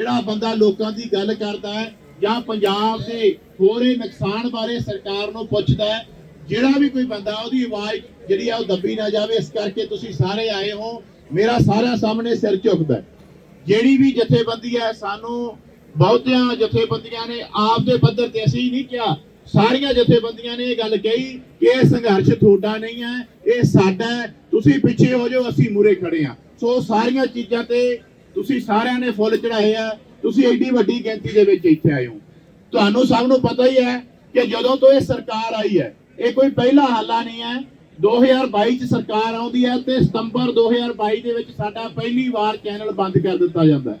ਜਿਹੜਾ ਬੰਦਾ ਲੋਕਾਂ ਦੀ ਗੱਲ ਕਰਦਾ ਹੈ ਜਾਂ ਪੰਜਾਬ ਦੇ ਹੋਰੇ ਨੁਕਸਾਨ ਬਾਰੇ ਸਰਕਾਰ ਨੂੰ ਪੁੱਛਦਾ ਹੈ, ਜਿਹੜਾ ਵੀ ਕੋਈ ਬੰਦਾ ਉਹਦੀ ਆਵਾਜ਼ ਜਿਹੜੀ ਆ ਉਹ ਦੱਬੀ ਨਾ ਜਾਵੇ, ਇਸ ਕਰਕੇ ਤੁਸੀਂ ਸਾਰੇ ਆਏ ਹੋ, ਮੇਰਾ ਸਾਰਿਆਂ ਸਾਹਮਣੇ ਸਿਰ ਝੁਕਦਾ ਜਿਹੜੀ ਵੀ ਜਥੇਬੰਦੀ ਹੈ, ਸਾਨੂੰ ਬਹੁਤਿਆਂ ਜਥੇਬੰਦੀਆਂ ਨੇ ਆਪ ਦੇ ਪੱਧਰ ਤੇ ਅਸੀਂ ਨਹੀਂ ਕਿਹਾ, ਸਾਰੀਆਂ ਜਥੇਬੰਦੀਆਂ ਨੇ ਇਹ ਗੱਲ ਕਹੀ ਕਿ ਇਹ ਸੰਘਰਸ਼ ਤੁਹਾਡਾ ਨਹੀਂ ਹੈ, ਇਹ ਸਾਡਾ ਤੁਸੀਂ ਪਿੱਛੇ ਹੋ ਜਾਓ, ਅਸੀਂ ਮੂਰੇ ਖੜੇ ਆ ਸੋ ਸਾਰੀਆਂ ਚੀਜ਼ਾਂ ਤੇ ਤੁਸੀਂ ਸਾਰਿਆਂ ਨੇ ਫੁੱਲ ਚੜਾਏ ਆ, ਤੁਸੀਂ ਐਡੀ ਵੱਡੀ ਗਿਣਤੀ ਦੇ ਵਿੱਚ ਇੱਥੇ ਆਏ ਹੋ। ਤੁਹਾਨੂੰ ਸਭ ਨੂੰ ਪਤਾ ਹੀ ਹੈ ਕਿ ਜਦੋਂ ਤੋਂ ਇਹ ਸਰਕਾਰ ਆਈ ਹੈ, ਇਹ ਕੋਈ ਪਹਿਲਾ ਹਾਲਾ ਨਹੀਂ ਹੈ। 2022 ਚ ਸਰਕਾਰ ਆਉਂਦੀ ਹੈ ਤੇ ਸਤੰਬਰ 2022 ਦੇ ਵਿੱਚ ਸਾਡਾ ਪਹਿਲੀ ਵਾਰ ਚੈਨਲ ਬੰਦ ਕਰ ਦਿੱਤਾ ਜਾਂਦਾ ਹੈ।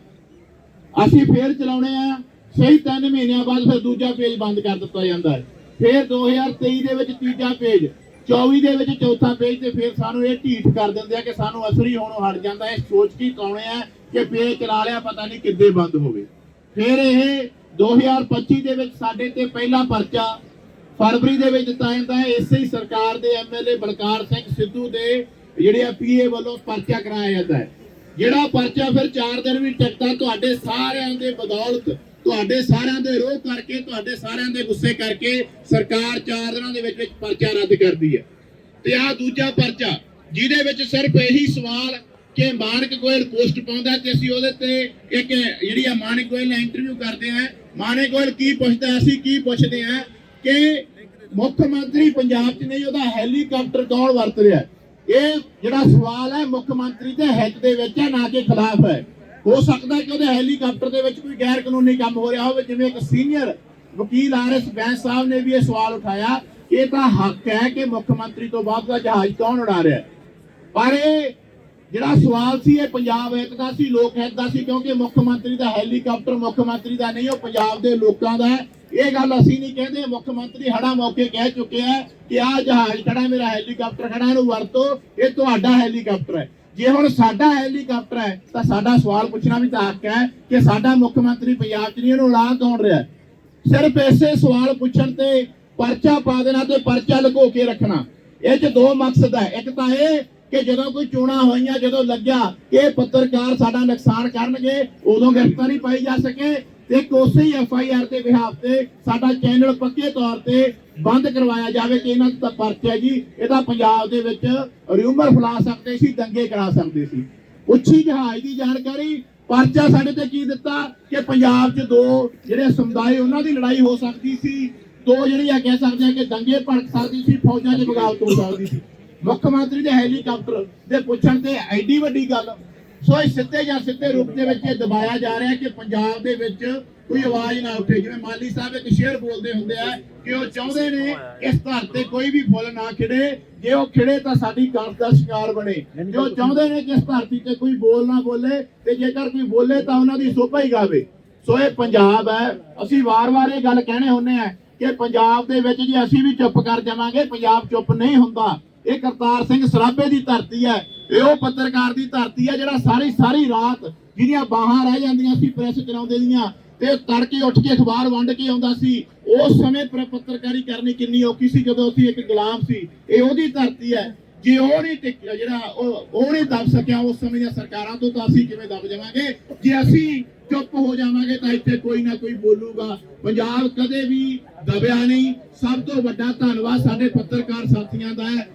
ਅਸੀਂ ਫੇਰ ਚਲਾਉਣੇ ਆ, ਸਹੀ 3 ਮਹੀਨਿਆਂ ਬਾਅਦ ਫਿਰ ਦੂਜਾ ਪੇਜ ਬੰਦ ਕਰ ਦਿੱਤਾ ਜਾਂਦਾ ਹੈ। ਫਿਰ 2023 ਦੇ ਵਿੱਚ ਤੀਜਾ ਪੇਜ 24 ਦੇ ਵਿੱਚ ਚੌਥਾ ਪੇਜ ਤੇ ਫਿਰ ਸਾਨੂੰ ਇਹ ਢੀਠ ਕਰ ਦਿੰਦੇ ਆ ਕਿ ਸਾਨੂੰ ਅਸਰੀ ਹੋਣੋਂ ਹਟ ਜਾਂਦਾ ਇਹ ਸੋਚ ਕੇ ਕਾਉਣੇ ਆ ਕਿ ਪੇਜ ਚਲਾ ਲਿਆ, ਪਤਾ ਨਹੀਂ ਕਿੱਦੇ ਬੰਦ ਹੋਵੇ। ਫਿਰ ਇਹ 2025 ਦੇ ਵਿੱਚ ਸਾਡੇ ਤੇ ਪਹਿਲਾ ਪਰਚਾ ਫਰਵਰੀ ਦੇ ਵਿੱਚ ਦਿੱਤਾ ਜਾਂਦਾ ਹੈ। ਇਸੇ ਹੀ ਸਰਕਾਰ ਦੇ ਐਮਐਲਏ ਬਲਕਾਰ ਸਿੰਘ ਸਿੱਧੂ ਦੇ ਜਿਹੜੇ ਆ ਪੀਏ ਵੱਲੋਂ ਪਰਚਾ ਕਰਾਇਆ ਜਾਂਦਾ ਹੈ। ਜਿਹੜਾ ਪਰਚਾ ਫਿਰ 4 ਦਿਨ ਵੀ ਟਿਕਦਾ, ਤੁਹਾਡੇ ਸਾਰਿਆਂ ਦੇ ਬਦੌਲਤ, ਤੁਹਾਡੇ ਸਾਰਿਆਂ ਦੇ ਰੋਹ ਕਰਕੇ, ਤੁਹਾਡੇ ਸਾਰਿਆਂ ਦੇ ਗੁੱਸੇ ਕਰਕੇ ਸਰਕਾਰ 4 ਦਿਨਾਂ ਦੇ ਵਿੱਚ ਵਿੱਚ ਪਰਚਾ ਰੱਦ ਕਰਦੀ ਹੈ। ਤੇ ਆ ਦੂਜਾ ਪਰਚਾ, ਜਿਹਦੇ ਵਿੱਚ ਸਿਰਫ ਇਹੀ ਸਵਾਲ ਕਿ ਮਾਨਕ ਗੋਇਲ ਪੋਸਟ ਪਾਉਂਦਾ ਤੇ ਅਸੀਂ ਉਹਦੇ ਤੇ ਇੱਕ ਜਿਹੜੀ ਆ ਮਾਨਕ ਗੋਇਲ ਨਾਲ ਇੰਟਰਵਿਊ ਕਰਦੇ ਆ। ਮਾਨਕ ਗੋਇਲ ਕੀ ਪੁੱਛਦਾ, ਅਸੀਂ ਕੀ ਪੁੱਛਦੇ ਆ ਕਿ ਮੁੱਖ ਮੰਤਰੀ ਪੰਜਾਬ 'ਚ ਨਹੀਂ, ਉਹਦਾ ਹੈਲੀਕਾਪਟਰ ਕੌਣ ਵਰਤ ਰਿਹਾ? ਇਹ ਜਿਹੜਾ ਸਵਾਲ ਹੈ ਮੁੱਖ ਮੰਤਰੀ ਦੇ ਹਿੱਤ ਦੇ ਵਿੱਚ ਹੈ, ਨਾ ਕਿ ਖਿਲਾਫ ਹੈ। ਹੋ ਸਕਦਾ ਕਿ ਉਹਦੇ ਹੈਲੀਕਾਪਟਰ ਦੇ ਵਿੱਚ ਕੋਈ ਗੈਰ ਕਾਨੂੰਨੀ ਕੰਮ ਹੋ ਰਿਹਾ ਹੋਵੇ, ਜਿਵੇਂ ਇੱਕ ਸੀਨੀਅਰ ਵਕੀਲ ਆਰਐਸ ਬੈਂਸ ਸਾਹਿਬ ਨੇ ਵੀ ਇਹ ਸਵਾਲ ਉਠਾਇਆ। ਇਹ ਤਾਂ ਹੱਕ ਹੈ ਕਿ ਮੁੱਖ ਮੰਤਰੀ ਤੋਂ ਬਾਅਦ ਦਾ ਜਹਾਜ਼ ਕੌਣ ਉਡਾ ਰਿਹਾ? ਪਰ ਇਹ ਜਿਹੜਾ ਸਵਾਲ ਸੀ ਇਹ ਪੰਜਾਬ ਹਿੱਤ ਦਾ ਸੀ, ਲੋਕ ਹਿੱਤ ਦਾ ਸੀ, ਕਿਉਂਕਿ ਮੁੱਖ ਮੰਤਰੀ ਦਾ ਹੈਲੀਕਾਪਟਰ ਮੁੱਖ ਮੰਤਰੀ ਦਾ ਨਹੀਂ, ਉਹ ਪੰਜਾਬ ਦੇ ਲੋਕਾਂ ਦਾ ਇਹ ਗੱਲ ਅਸੀਂ ਨਹੀਂ ਕਹਿੰਦੇ, ਮੁੱਖ ਮੰਤਰੀ ਹੜਾ ਮੌਕੇ ਕਹਿ ਚੁੱਕੇ ਕਿ ਆਹ ਜਹਾਜ਼ ਖੜਾ, ਮੇਰਾ ਹੈਲੀਕਾਪਟਰ ਖੜਾ, ਇਹਨੂੰ ਵਰਤੋ, ਇਹ ਤੁਹਾਡਾ ਹੈਲੀਕਾਪਟਰ ਹੈ। ਜੇ ਹੁਣ ਸਾਡਾ ਹੈਲੀਕਾਪਟਰ ਹੈ, ਤਾਂ ਸਾਡਾ ਸਵਾਲ ਪੁੱਛਣਾ ਵੀ ਤਾਂ ਹੱਕ ਹੈ ਕਿ ਸਾਡਾ ਮੁੱਖ ਮੰਤਰੀ ਪੰਜਾਬ 'ਚ ਨਹੀਂ, ਇਹਨੂੰ ਉਡਾ ਕੌਣ ਰਿਹਾ ਸਿਰਫ ਐਸੇ ਸਵਾਲ ਪੁੱਛਣ ਤੇ ਪਰਚਾ ਪਾ ਦੇਣਾ ਤੇ ਪਰਚਾ ਲੁਕੋ ਕੇ ਰੱਖਣਾ। ਇਹ ਚ ਦੋ ਮਕਸਦ ਹੈ। ਇੱਕ ਤਾਂ ਇਹ ਕਿ ਜਦੋਂ ਕੋਈ ਚੋਣਾਂ ਹੋਈਆਂ, ਜਦੋਂ ਲੱਗਿਆ ਕਿ ਇਹ ਪੱਤਰਕਾਰ ਸਾਡਾ ਨੁਕਸਾਨ ਕਰਨਗੇ, ਉਦੋਂ ਗ੍ਰਿਫਤਾਰੀ ਪਾਈ ਜਾ ਸਕੇ। ਤੇ ਇੱਕ ਹੀ ਐਫ ਆਈ ਆਰ ਦੇ ਬਿਹਾਫ ਤੇ ਸਾਡਾ ਚੈਨਲ ਪੱਕੇ ਤੌਰ ਤੇ ਬੰਦ ਕਰਵਾਇਆ ਜਾਵੇ ਕਿ ਇਹਨਾਂ ਦਾ ਪਰਚਾ ਜੀ। ਇਹ ਪੰਜਾਬ ਦੇ ਵਿੱਚ ਰਿਊਮਰ ਫੈਲਾ ਸਕਦੇ ਸੀ, ਦੰਗੇ ਕਰਾ ਸਕਦੇ ਸੀ। ਉੱਚੀ ਜਹਾਜ਼ ਦੀ ਜਾਣਕਾਰੀ, ਪਰਚਾ ਸਾਡੇ ਤੇ ਕੀ ਦਿੱਤਾ? ਕਿ ਪੰਜਾਬ 'ਚ ਦੋ ਜਿਹੜੇ ਸਮੁਦਾਇ, ਉਹਨਾਂ ਦੀ ਲੜਾਈ ਹੋ ਸਕਦੀ ਸੀ। ਦੋ ਜਿਹੜੀਆਂ ਕਹਿ ਸਕਦੇ ਆ ਕਿ ਦੰਗੇ ਭੜਕ ਸਕਦੀ ਸੀ, ਫੌਜਾਂ 'ਚ ਬਗਾਵਤ ਹੋ ਸਕਦੀ ਸੀ। ਮੁੱਖ ਮੰਤਰੀ ਦੇ ਹੈਲੀਕਾਪਟਰ ਦੇ ਪੁੱਛਣ ਤੇ ਐਡੀ ਵੱਡੀ ਗੱਲ। ਸੋ ਇਹ ਸਿੱਧੇ ਜਾਂ ਸਿੱਧੇ ਰੂਪ ਦੇ ਵਿੱਚ ਇਹ ਦਬਾਇਆ ਜਾ ਰਿਹਾ ਕਿ ਪੰਜਾਬ ਦੇ ਵਿੱਚ ਕੋਈ ਆਵਾਜ਼ ਨਾ ਉੱਠੇ। ਜਿਵੇਂ ਮਾਲੀ ਸਾਹਿਬ ਇੱਕ ਸ਼ੇਰ ਬੋਲਦੇ ਹੁੰਦੇ ਆ ਕਿ ਉਹ ਚਾਹੁੰਦੇ ਨੇ ਇਸ ਧਰ ਤੇ ਕੋਈ ਵੀ ਫੁੱਲ ਨਾ ਖਿੜੇ। ਜੇ ਉਹ ਖਿੜੇ ਤਾਂ ਸਾਡੀ ਕੰਧ ਦਾ ਸ਼ਿਕਾਰ ਬਣੇ। ਜੇ ਉਹ ਚਾਹੁੰਦੇ ਨੇ ਕਿ ਇਸ ਧਰਤੀ ਤੇ ਕੋਈ ਬੋਲ ਨਾ ਬੋਲੇ ਤੇ ਜੇਕਰ ਕੋਈ ਬੋਲੇ ਤਾਂ ਉਹਨਾਂ ਦੀ ਸੋਭਾ ਹੀ ਗਾਵੇ। ਸੋ ਇਹ ਪੰਜਾਬ ਹੈ। ਅਸੀਂ ਵਾਰ-ਵਾਰ ਇਹ ਗੱਲ ਕਹਿਣੇ ਹੁੰਨੇ ਆ ਕਿ ਪੰਜਾਬ ਦੇ ਵਿੱਚ ਜੇ ਅਸੀਂ ਵੀ ਚੁੱਪ ਕਰ ਜਾਵਾਂਗੇ, ਪੰਜਾਬ ਚੁੱਪ ਨਹੀਂ ਹੁੰਦਾ। ਇਹ ਕਰਤਾਰ ਸਿੰਘ ਸਰਾਭੇ ਦੀ ਧਰਤੀ ਹੈ। ਇਹ ਉਹ ਪੱਤਰਕਾਰ ਦੀ ਧਰਤੀ ਹੈ ਜਿਹੜਾ ਸਾਰੀ ਸਾਰੀ ਰਾਤ ਜਿਹਦੀਆਂ ਬਾਹਾਂ ਰਹਿ ਜਾਂਦੀਆਂ ਸੀ ਪ੍ਰੈਸ ਚਲਾਉਂਦੇ ਦੀਆਂ ਤੇ ਤੜਕੇ ਉੱਠ ਕੇ ਅਖਬਾਰ ਵੰਡ ਕੇ ਆਉਂਦਾ ਸੀ। ਉਸ ਸਮੇਂ ਪੱਤਰਕਾਰੀ ਕਰਨੀ ਕਿੰਨੀ ਔਖੀ ਸੀ, ਜਦੋਂ ਅਸੀਂ ਇੱਕ ਗੁਲਾਮ ਸੀ। ਇਹ ਉਹਦੀ ਧਰਤੀ ਹੈ। ਜੇ ਉਹ ਨਹੀਂ ਟਿਕ- ਜਿਹੜਾ ਉਹ ਉਹ ਨਹੀਂ ਦਬ ਸਕਿਆ ਉਸ ਸਮੇਂ ਦੀਆਂ ਸਰਕਾਰਾਂ ਤੋਂ, ਤਾਂ ਅਸੀਂ ਕਿਵੇਂ ਦਬ ਜਾਵਾਂਗੇ? ਜੇ ਅਸੀਂ ਚੁੱਪ ਹੋ ਜਾਵਾਂਗੇ, ਤਾਂ ਇੱਥੇ ਕੋਈ ਨਾ ਕੋਈ ਬੋਲੂਗਾ। ਪੰਜਾਬ ਕਦੇ ਵੀ ਦਬਿਆ ਨਹੀਂ। ਸਭ ਤੋਂ ਵੱਡਾ ਧੰਨਵਾਦ ਸਾਡੇ ਪੱਤਰਕਾਰ ਸਾਥੀਆਂ ਦਾ ਹੈ।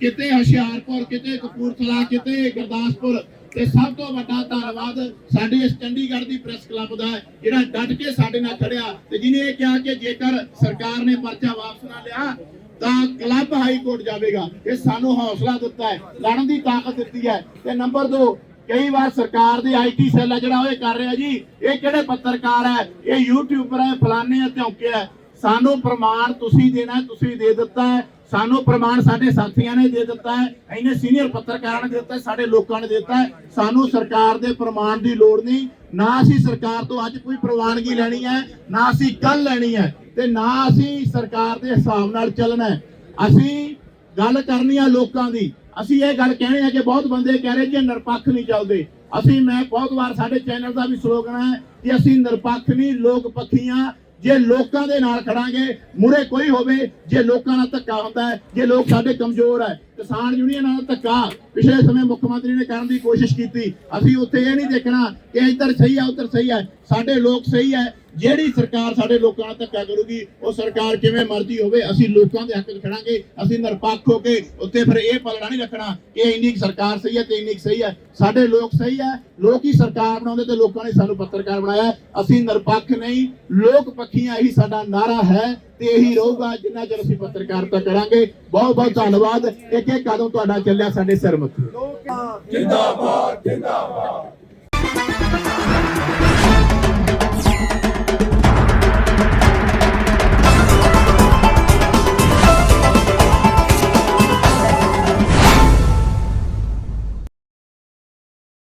ਕਿਤੇ ਹੁਸ਼ਿਆਰਪੁਰ, ਕਿਤੇ ਕਪੂਰਥਲਾ, ਕਿਤੇ ਗੁਰਦਾਸਪੁਰ, ਤੇ ਸਭ ਤੋਂ ਵੱਡਾ ਧੰਨਵਾਦ ਸਾਡੇ ਇਸ ਚੰਡੀਗੜ੍ਹ ਦੀ ਪ੍ਰੈਸ ਕਲੱਬ ਦਾ ਜਿਹੜਾ ਡਟ ਕੇ ਸਾਡੇ ਨਾਲ ਖੜਿਆ ਤੇ ਜਿਹਨੇ ਇਹ ਕਿਹਾ ਕਿ ਜੇਕਰ ਸਰਕਾਰ ਨੇ ਪਰਚਾ ਵਾਪਸ ਨਾ ਲਿਆ, ਤਾਂ ਕਲੱਬ ਹਾਈ ਕੋਰਟ ਜਾਵੇਗਾ। ਇਹ ਸਾਨੂੰ ਹੌਸਲਾ ਦਿੱਤਾ ਹੈ, ਲੜਨ ਦੀ ਤਾਕਤ ਦਿੱਤੀ ਹੈ। ਤੇ ਨੰਬਰ 2 ਕਈ ਵਾਰ ਸਰਕਾਰ ਦੇ ਆਈਟੀ ਸੈੱਲ ਹੈ ਜਿਹੜਾ ਉਹ ਇਹ ਕਰ ਰਿਹਾ ਜੀ, ਇਹ ਕਿਹੜੇ ਪੱਤਰਕਾਰ ਹੈ? ਇਹ ਯੂਟਿਊਬਰ ਹੈ, ਫਲਾਣੇ ਹੈ ਧੌਂਕੇ ਹੈ ਸਾਨੂੰ ਪ੍ਰਮਾਣ ਤੁਸੀਂ ਦੇਣਾ ਤੁਸੀਂ ਦੇ ਦਿੱਤਾ ਹੈ। ਸਾਨੂੰ ਪ੍ਰਮਾਣ ਸਾਡੇ ਸਾਥੀਆਂ ਨੇ ਦੇ ਦਿੱਤਾ ਹੈ ਇਹਨੇ ਸੀਨੀਅਰ ਪੱਤਰਕਾਰਾਂ ਨੇ ਦਿੱਤਾ ਸਾਡੇ ਲੋਕਾਂ ਨੇ ਦਿੱਤਾ ਸਾਨੂੰ ਸਰਕਾਰ ਦੇ ਪ੍ਰਮਾਣ ਦੀ ਲੋੜ ਨਹੀਂ, ਨਾ ਅਸੀਂ ਸਰਕਾਰ ਤੋਂ ਅੱਜ ਕੋਈ ਪ੍ਰਵਾਨਗੀ ਲੈਣੀ ਹੈ, ਨਾ ਅਸੀਂ ਕੱਲ ਲੈਣੀ ਹੈ ਤੇ ਨਾ ਅਸੀਂ ਸਰਕਾਰ ਦੇ ਹਿਸਾਬ ਨਾਲ ਚੱਲਣਾ ਅਸੀਂ ਗੱਲ ਕਰਨੀ ਆ ਲੋਕਾਂ ਦੀ। ਅਸੀਂ ਇਹ ਗੱਲ ਕਹਿਣੀ ਹੈ ਕਿ ਬਹੁਤ ਬੰਦੇ ਕਹਿ ਰਹੇ ਜੀ ਨਿਰਪੱਖ ਨਹੀਂ ਚੱਲਦੇ। ਅਸੀਂ ਮੈਂ ਬਹੁਤ ਵਾਰ ਸਾਡੇ ਚੈਨਲ ਦਾ ਵੀ ਸਲੋਗਨ ਹੈ ਕਿ ਅਸੀਂ ਨਿਰਪੱਖ ਨਹੀਂ ਲੋਕ ਪੱਖੀਆਂ ਜੇ ਲੋਕਾਂ ਦੇ ਨਾਲ ਖੜਾਂਗੇ, ਮੂਰੇ ਕੋਈ ਹੋਵੇ, ਜੇ ਲੋਕਾਂ ਨਾਲ ਧੱਕਾ ਹੁੰਦਾ ਹੈ, ਜੇ ਲੋਕ ਸਾਡੇ ਕਮਜ਼ੋਰ ਹੈ ਕਿਸਾਨ ਯੂਨੀਅਨ ਨਾਲ ਧੱਕਾ। ਪਿਛਲੇ ਸਮੇਂ ਮੁੱਖ ਮੰਤਰੀ ਨੇ ਕਰਨ ਦੀ ਕੋਸ਼ਿਸ਼ ਕੀਤੀ। ਅਸੀਂ ਉੱਥੇ ਇਹ ਨਹੀਂ ਦੇਖਣਾ ਕਿ ਇੱਧਰ ਸਹੀ ਹੈ ਉੱਧਰ ਸਹੀ ਹੈ ਸਾਡੇ ਲੋਕ ਸਹੀ ਹੈ ਜਿਹੜੀ ਸਰਕਾਰ ਸਾਡੇ ਲੋਕਾਂ ਨਾਲ ਧੱਕਾ ਕਰੂਗੀ, ਉਹ ਸਰਕਾਰ ਕਿਵੇਂ ਮਰਜ਼ੀ ਹੋਵੇ, ਅਸੀਂ ਲੋਕਾਂ ਦੇ ਹੱਕ 'ਚ ਖੜਾਂਗੇ ਅਸੀਂ ਨਿਰਪੱਖ ਹੋ ਕੇ ਉੱਤੇ ਫਿਰ ਇਹ ਪਲੜਾ ਨਹੀਂ ਰੱਖਣਾ ਕਿ ਇੰਨੀ ਕੁ ਸਰਕਾਰ ਸਹੀ ਹੈ ਤੇ ਇੰਨੀ ਕੁ ਸਹੀ ਹੈ ਸਾਡੇ ਲੋਕ ਸਹੀ ਹੈ ਲੋਕ ਹੀ ਸਰਕਾਰ ਬਣਾਉਂਦੇ ਤੇ ਲੋਕਾਂ ਨੇ ਸਾਨੂੰ ਪੱਤਰਕਾਰ ਬਣਾਇਆ। ਅਸੀਂ ਨਿਰਪੱਖ ਨਹੀਂ। ਲੋਕ ਪੱਖੀਆਂ ਹੀ ਸਾਡਾ ਨਾਰਾ ਹੈ। ਤੇ ਇਹੀ ਰਹੂਗਾ ਜਿੰਨਾ ਚਿਰ ਅਸੀਂ ਪੱਤਰਕਾਰਤਾ ਕਰਾਂਗੇ। ਬਹੁਤ ਬਹੁਤ ਧੰਨਵਾਦ। ਇੱਕ ਇੱਕ ਕਦਮ ਤੁਹਾਡਾ ਚੱਲਿਆ ਸਾਡੇ ਸਿਰ ਮੱਥੇ ਜਿੰਦਾਬਾਦ ਜਿੰਦਾਬਾਦ।